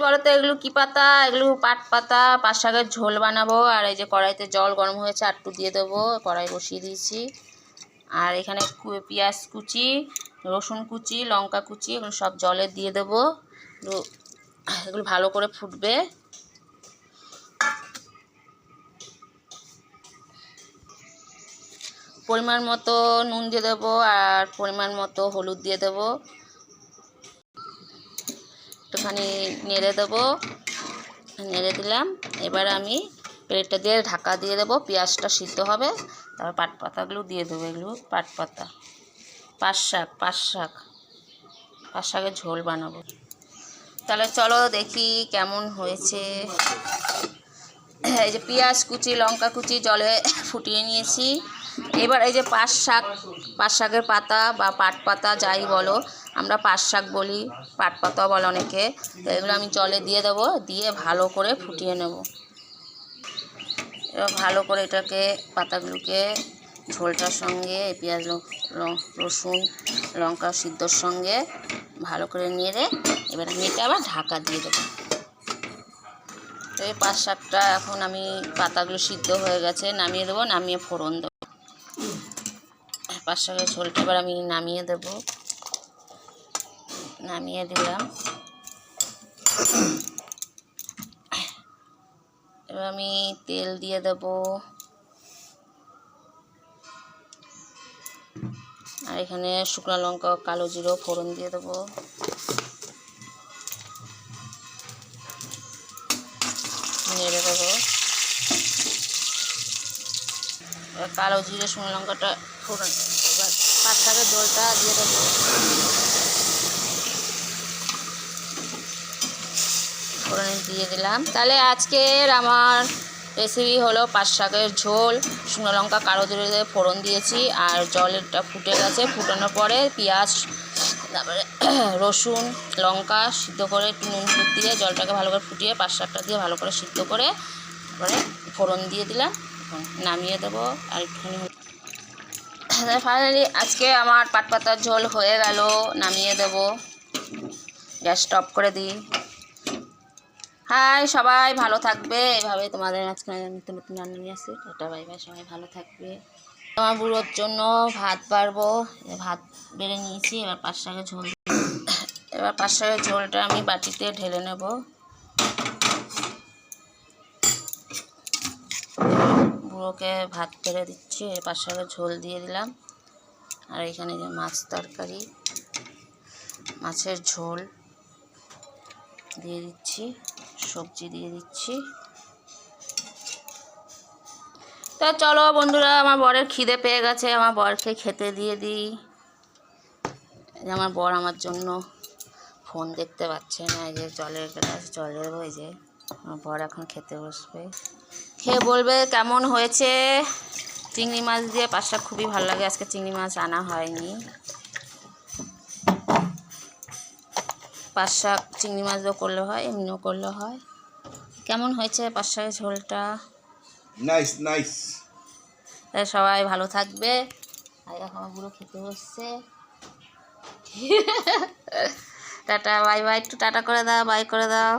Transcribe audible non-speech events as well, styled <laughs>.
বলো তো, এগুলো কি পাতা? এগুলো পাট পাতা। পাট শাকের ঝোল বানাবো। আর এই যে কড়াইতে জল গরম হয়েছে, আটটু দিয়ে দেবো। কড়াই বসিয়ে দিয়েছি। আর এখানে পেঁয়াজ কুচি, রসুন কুচি, লঙ্কা কুচি, এগুলো সব জলে দিয়ে দেবো। এগুলো- এগুলো ভালো করে ফুটবে। পরিমাণ মতো নুন দিয়ে দেবো আর পরিমাণ মতো হলুদ দিয়ে দেবো। একটুখানি নেড়ে দেবো। নেড়ে দিলাম। এবার আমি প্লেটটা দিয়ে ঢাকা দিয়ে দেবো। পেঁয়াজটা সিদ্ধ হবে। তারপর পাট পাতাগুলো দিয়ে দেবো এগুলো। পাট পাতা পাট শাক পাট শাক। পাট শাকের ঝোল বানাবো। তাহলে চলো দেখি কেমন হয়েছে। এই যে পেঁয়াজ কুচি, লঙ্কা কুচি জলে ফুটিয়ে নিয়েছি। এবার এই যে পাট শাক, পাট শাকের পাতা বা পাট পাতা যাই বলো আমরা পাট শাক বলি, পাট পাতাও বলে অনেকে। তো এগুলো আমি জলে দিয়ে দেবো, দিয়ে ভালো করে ফুটিয়ে নেব। এবার ভালো করে এটাকে, পাতাগুলোকে ঝোলটার সঙ্গে, পেঁয়াজ রসুন, লঙ্কা সিদ্ধর সঙ্গে ভালো করে নেড়ে এবার আমি এটা আবার ঢাকা দিয়ে দেবো। তো এই পাট শাকটা এখন আমি, পাতাগুলো সিদ্ধ হয়ে গেছে, নামিয়ে দেবো, নামিয়ে ফোড়ন দেবো। পাট শাকের ঝোলটা এবার আমি নামিয়ে দেব। নামিয়ে দিলাম। এবার আমি তেল দিয়ে দেব। আর এখানে শুকনো লঙ্কা কালো জিরো ফোড়ন দিয়ে দেবো। নেড়ে দেবো। কালো জিরে শুকনো লঙ্কাটা ফোড়ন এবার পাঁচ শাকের জলটা দিয়ে দেবো ফোড়নে দিয়ে দিলাম। তাহলে আজকের আমার রেসিপি হলো পাঁচ শাকের ঝোল। শুকনো লঙ্কা কালো দিয়ে ফোড়ন দিয়েছি আর জলটা ফুটে গেছে। ফুটানোর পরে পেঁয়াজ, তারপরে <clears throat> রসুন, লঙ্কা সিদ্ধ করে একটু নুন হলুদ দিয়ে জলটাকে ভালো করে ফুটিয়ে পাঁচ শাকটা দিয়ে ভালো করে সিদ্ধ করে তারপরে ফোড়ন দিয়ে দিলাম। নামিয়ে দেবো আর একটুখানি ফাইনালি আজকে আমার পাট পাতার ঝোল হয়ে গেল। নামিয়ে দেব। গ্যাস স্টপ করে দিই। হাই, সবাই ভালো থাকবে। এভাবে তোমাদের আজকে নতুন নতুন রান্না নিয়ে আসছি টাটা, বাই বাই, সবাই ভালো থাকবে। আমার বুড়োর জন্য ভাত বাড়বো। ভাত বেড়ে নিয়েছি, এবার পাঁচ শাকের ঝোল <coughs> এবার পাঁচ শাকের ঝোলটা আমি বাটিতে ঢেলে নেব। বুড়োকে ভাত বেড়ে দিচ্ছি পাঁচ শাকের ঝোল দিয়ে দিলাম। আর এখানে যে মাছ তরকারি, মাছের ঝোল দিয়ে দিচ্ছি। সবজি দিয়ে দিচ্ছি। তা চলো বন্ধুরা, আমার বরের খিদে পেয়ে গেছে, আমার বরকে খেতে দিয়ে দিই। আমার বর আমার জন্য ফোন দেখতে পাচ্ছে না, এই যে জলের গ্লাস, জলের ওই যে আমার বর এখন খেতে বসবে। খেয়ে বলবে কেমন হয়েছে? চিংড়ি মাছ দিয়ে পাশটা খুবই ভালো লাগে, আজকে চিংড়ি মাছ আনা হয়নি। পাঁচ শাক চিংড়ি মাছ দিয়েও করলে হয় এমনিও করলে হয়। কেমন হয়েছে পাঁচ শাকের ঝোলটা? নাইস নাইস তাই সবাই ভালো থাকবে। আর এখন বুড়ো খেতে বসছে। <laughs> Tata bye bye. একটু টাটা করে দাও বাই করে দাও।